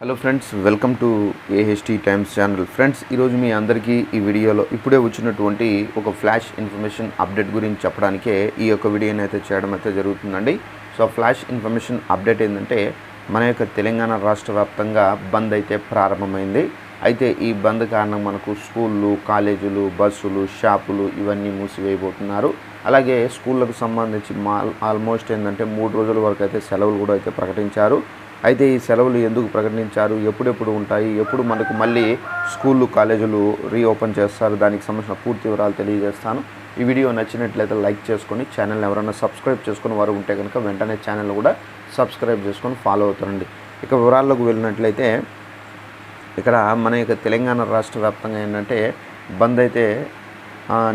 Hello friends welcome to AHT Times channel. Friends ఈరోజు మీ అందరికీ ఈ వీడియోలో ఇప్పుడే వచ్చినటువంటి ఒక ఫ్లాష్ ఇన్ఫర్మేషన్ అప్డేట్ గురించి చెప్పడానికే ఈ యొక్క వీడియోని అయితే చేయడం అయితే జరుగుతుందండి. సో ఫ్లాష్ ఇన్ఫర్మేషన్ అప్డేట్ ఏంటంటే మన యొక్క తెలంగాణ రాష్ట్ర వ్యాప్తంగా బంద్ అయితే ప్రారంభమైంది. అయితే ఈ బంద్ కారణం మనకు స్కూళ్ళు కాలేజీలు బస్సులు షాపులు ఇవన్నీ మూసివేయబోతున్నారు. అలాగే స్కూళ్ళకు సంబంధించి ఆల్మోస్ట్ ఏంటంటే మూడు రోజుల వరకు అయితే సెలవులు కూడా అయితే ప్రకటించారు. అయితే ఈ సెలవులు ఎందుకు ప్రకటించారు? ఎప్పుడెప్పుడు ఉంటాయి? ఎప్పుడు మనకు మళ్ళీ స్కూళ్ళు కాలేజీలు రీఓపెన్ చేస్తారు? దానికి సంబంధించిన పూర్తి వివరాలు తెలియజేస్తాను. ఈ వీడియో నచ్చినట్లయితే లైక్ చేసుకొని ఛానల్ ఎవరైనా సబ్స్క్రైబ్ చేసుకుని వారు ఉంటే కనుక వెంటనే ఛానల్ కూడా సబ్స్క్రైబ్ చేసుకొని ఫాలో అవుతారండి ఇక వివరాల్లోకి వెళ్ళినట్లయితే ఇక్కడ మన యొక్క తెలంగాణ రాష్ట్ర వ్యాప్తంగా ఏంటంటే బంద్ అయితే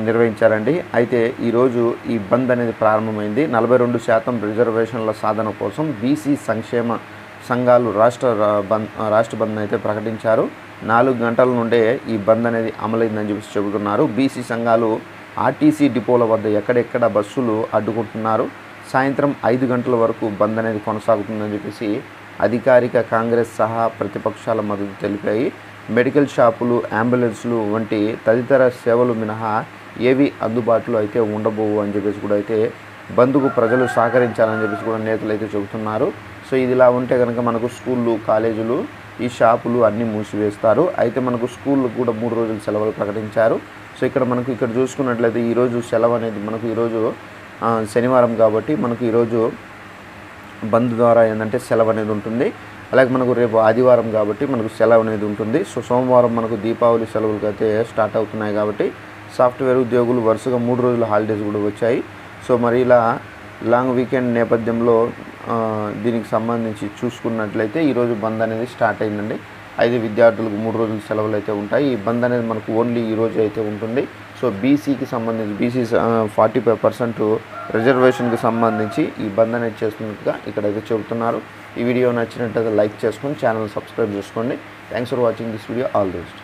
నిర్వహించారండి. అయితే ఈరోజు ఈ బంద్ అనేది ప్రారంభమైంది. నలభై రెండు శాతం రిజర్వేషన్ల సాధన కోసం బీసీ సంక్షేమ సంఘాలు రాష్ట్ర బంద్ రాష్ట్ర బంద్ అయితే ప్రకటించారు. నాలుగు గంటల నుండే ఈ బంద్ అనేది అమలైందని చెప్పి చెబుతున్నారు. బీసీ సంఘాలు ఆర్టీసీ డిపోల వద్ద ఎక్కడెక్కడ బస్సులు అడ్డుకుంటున్నారు. సాయంత్రం ఐదు గంటల వరకు బంద్ అనేది కొనసాగుతుందని చెప్పేసి అధికారిక కాంగ్రెస్ సహా ప్రతిపక్షాల మద్దతు తెలిపాయి. మెడికల్ షాపులు అంబులెన్స్లు వంటి తదితర సేవలు మినహా ఏవి అందుబాటులో అయితే ఉండబోవు అని చెప్పేసి కూడా అయితే బంద్కు ప్రజలు సహకరించాలని చెప్పేసి కూడా నేతలు అయితే చెబుతున్నారు. సో ఇదిలా ఉంటే కనుక మనకు స్కూళ్ళు కాలేజీలు ఈ షాపులు అన్నీ మూసివేస్తారు. అయితే మనకు స్కూళ్ళు కూడా మూడు రోజులు సెలవులు ప్రకటించారు. సో ఇక్కడ మనకు ఇక్కడ చూసుకున్నట్లయితే ఈరోజు సెలవు అనేది మనకు ఈరోజు శనివారం కాబట్టి మనకు ఈరోజు బంద్ ద్వారా ఏంటంటే సెలవు అనేది ఉంటుంది. అలాగే మనకు రేపు ఆదివారం కాబట్టి మనకు సెలవు అనేది ఉంటుంది. సో సోమవారం మనకు దీపావళి సెలవులకు అయితే స్టార్ట్ అవుతున్నాయి కాబట్టి సాఫ్ట్వేర్ ఉద్యోగులు వరుసగా మూడు రోజుల హాలిడేస్ కూడా వచ్చాయి. సో మరి ఇలా లాంగ్ వీకెండ్ నేపథ్యంలో దీనికి సంబంధించి చూసుకున్నట్లయితే ఈరోజు బంద్ అనేది స్టార్ట్ అయిందండి. అయితే విద్యార్థులకు మూడు రోజులు సెలవులు అయితే ఉంటాయి. ఈ బంద్ అనేది మనకు ఓన్లీ ఈ రోజు అయితే ఉంటుంది. సో బీసీకి సంబంధించి బీసీ ఫార్టీ ఫైవ్ పర్సెంట్ రిజర్వేషన్కి సంబంధించి ఈ బంద్ అనేది చేస్తున్నట్టుగా ఇక్కడైతే చెబుతున్నారు. ఈ వీడియో నచ్చినట్లయితే లైక్ చేసుకొని ఛానల్ సబ్స్క్రైబ్ చేసుకోండి. Thanks for watching this video. All the best.